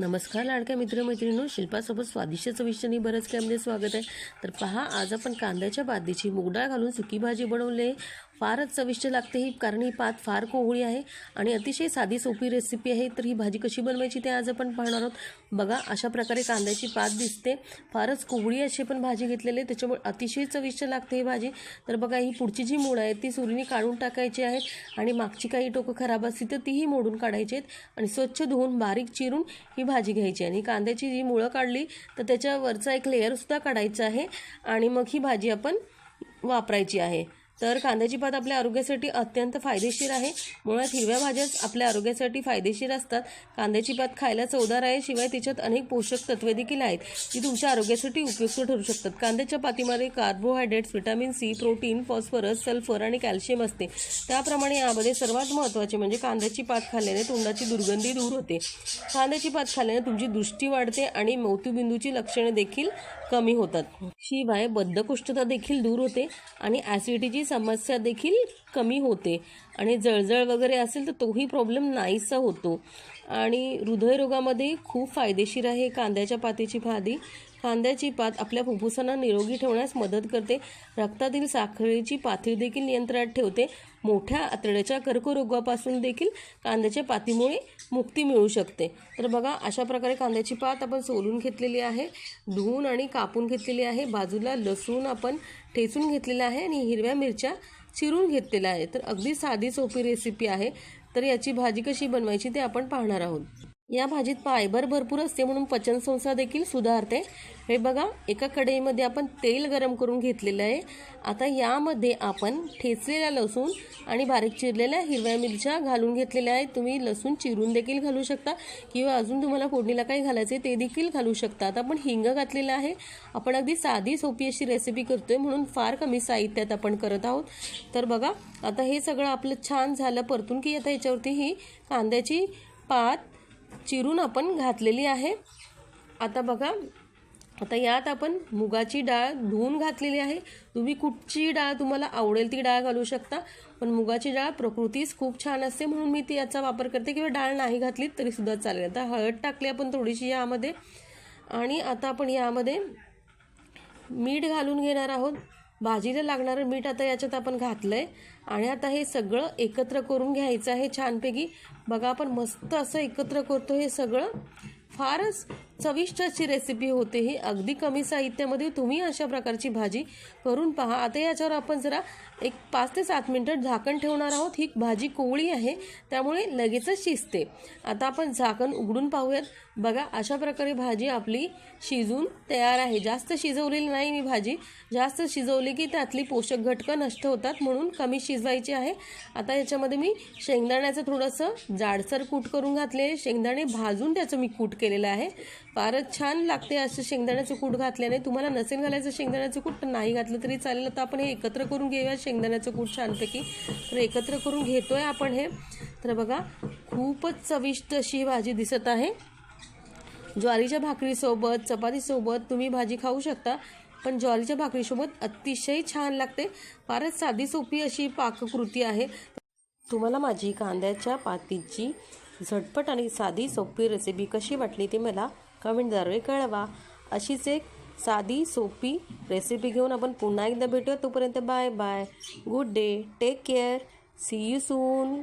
नमस्कार लाडक्या मित्रमैत्रिणी शिल्पासोबत स्वादिष्ट चविष्टनी बरंच कॅमध्ये स्वागत आहे. तर पहा आज आपण कांद्याच्या बादीची मुगडाळ घालून सुकी भाजी बनवली फारच चविष्ट लागते ही. कारण ही पात फार कोवळी आहे आणि अतिशय साधी सोपी रेसिपी आहे. तर ही भाजी कशी बनवायची ते आज आपण पाहणार आहोत. बघा अशा प्रकारे कांद्याची पात दिसते. फारच कोवळी अशी पण भाजी घेतलेली आहे. त्याच्यामुळे अतिशय चविष्ट लागते ही भाजी. तर बघा ही पुढची जी मूळ आहेत ती सुरीने काढून टाकायची आहेत आणि मागची काही टोकं खराब असतील तर तीही मोडून काढायची आहेत आणि स्वच्छ धुवून बारीक चिरून ही भाजी घ्यायची आणि कांद्याची जी मुळं काढली तर त्याच्यावरचा एक लेअरसुद्धा काढायचा आहे आणि मग ही भाजी आपण वापरायची आहे. तर कांद्याची पात आपल्या आरोग्यासाठी अत्यंत फायदेशीर आहे. मुळात हिरव्या भाज्याच आपल्या आरोग्यासाठी फायदेशीर असतात. कांद्याची पात खायला चवदार आहे शिवाय तिच्यात अनेक पोषक तत्वे देखील आहेत जी तुमच्या आरोग्यासाठी उपयुक्त ठरू शकतात. कांद्याच्या पातीमध्ये carbohydrates vitamin C protein phosphorus sulphur आणि कॅल्शियम असते. त्याप्रमाणे यामध्ये सर्वात महत्त्वाचे म्हणजे कांद्याची पात खाल्ल्याने तोंडाची दुर्गंधी दूर होते. कांद्याची पात खाल्ल्याने तुमची दृष्टी वाढते आणि मोतीबिंदूची लक्षणे देखील कमी होतात. शिवाय बद्धकोष्ठता देखील दूर होते आणि ॲसिडिटीची समस्या देखील कमी होते. आणि जळजळ वगैरे असेल तर तोही प्रॉब्लेम नाहीसा होतो. आणि हृदयरोगामध्ये खूप फायदेशीर आहे कांद्याच्या पातीची भादी. कांद्याची पात आपल्या फुफ्फुसांना निरोगी ठेवण्यास मदत करते. रक्तातील साखरेची पातळी देखील नियंत्रणात ठेवते. मोठ्या आतड्याच्या कर्करोगापासून देखील कांद्याच्या पातीमुळे मुक्ती मिळू शकते. तर बघा अशा प्रकारे कांद्याची पात आपण सोलून घेतलेली आहे धुवून आणि कापून घेतलेली आहे. बाजूला लसूण आपण ठेचून घेतलेला आहे आणि हिरव्या मिरच्या चिरून घेतलेला आहे. तर अगदी साधी सोपी रेसिपी आहे. तर याची भाजी कशी बनवायची ते आपण पाहणार आहोत. या भाजीत फायबर भरपूर असते म्हणून पचनसंस्था देखील सुधारते. हे बघा एका कढईमध्ये आपण तेल गरम करून घेतलेलं आहे. आता यामध्ये आपण ठेचलेला लसूण आणि बारीक चिरलेल्या हिरव्या मिरच्या घालून घेतलेल्या आहेत. तुम्ही लसूण चिरून देखील घालू शकता किंवा अजून तुम्हाला फोडणीला काही घालायचे ते देखील घालू शकता आता आपण हिंग घातलेलं आहे. आपण अगदी साधी सोपी अशी रेसिपी करतोय म्हणून फार कमी साहित्यात आपण करत आहोत. तर बघा आता हे सगळं आपलं छान झालं परतून की आता याच्यावरती ही कांद्याची पात चिरून आपण घातलेली आहे. आता बघा आता यात आपण मुगाची डाळ धुवून घातलेली आहे. तुम्ही कुठची डाळ तुम्हाला आवडेल ती डाळ घालू शकता पण मुगाची डाळ प्रकृतीच खूप छान असते म्हणून मी ती याचा वापर करते किंवा डाळ नाही घातली तरी सुद्धा चालेल. आता हळद टाकली आपण थोडीशी यामध्ये. आणि आता आपण यामध्ये मीठ घालून घेणार आहोत. भाजीला लागणारं मीठ आता याच्यात आपण घातलं आहे आणि आता हे सगळं एकत्र करून घ्यायचं आहे छानपैकी. बघा आपण मस्त असं एकत्र करतो हे सगळं. फारच चविष्ट अशी रेसिपी होते ही. अगदी कमी साहित्यामध्ये तुम्ही अशा प्रकारची भाजी करून पहा. आता याच्यावर आपण जरा एक पाच ते सात मिनटं झाकण ठेवणार आहोत. ही भाजी कोवळी आहे त्यामुळे लगेचच शिजते. आता आपण झाकण उघडून पाहूयात. बघा अशा प्रकारे भाजी आपली शिजून तयार आहे. जास्त शिजवलेली नाही मी भाजी. जास्त शिजवली की त्यातली पोषक घटकं नष्ट होतात म्हणून कमी शिजवायची आहे. आता याच्यामध्ये मी शेंगदाण्याचं थोडंसं जाडसर कूट करून घातले शेंगदाणे भाजून त्याचं मी कूट केलेलं आहे. फारच छान लागते असं शेंगदाण्याचं कूट घातल्याने. तुम्हाला नसेल घालायचं शेंगदाण्याचं कूट नाही घातलं तरी चालेल. तर आपण हे एकत्र करून घेऊया शेंगदाण्याचं कूट छानपैकी. तर एकत्र करून घेतोय आपण हे. तर बघा खूपच चविष्ट अशी ही भाजी दिसत आहे. ज्वारीच्या भाकरीसोबत चपातीसोबत तुम्ही भाजी खाऊ शकता पण ज्वारीच्या भाकरीसोबत अतिशय छान लागते. फारच साधी सोपी अशी पाककृती आहे. तुम्हाला माझी कांद्याच्या पातीची झटपट आणि साधी सोपी रेसिपी कशी वाटली ते मला कमेंटद्वारे कळवा. अशीच एक साधी सोपी रेसिपी घेऊन आपण पुन्हा एकदा भेटूया. तोपर्यंत bye bye. Good day. Take care. See you soon.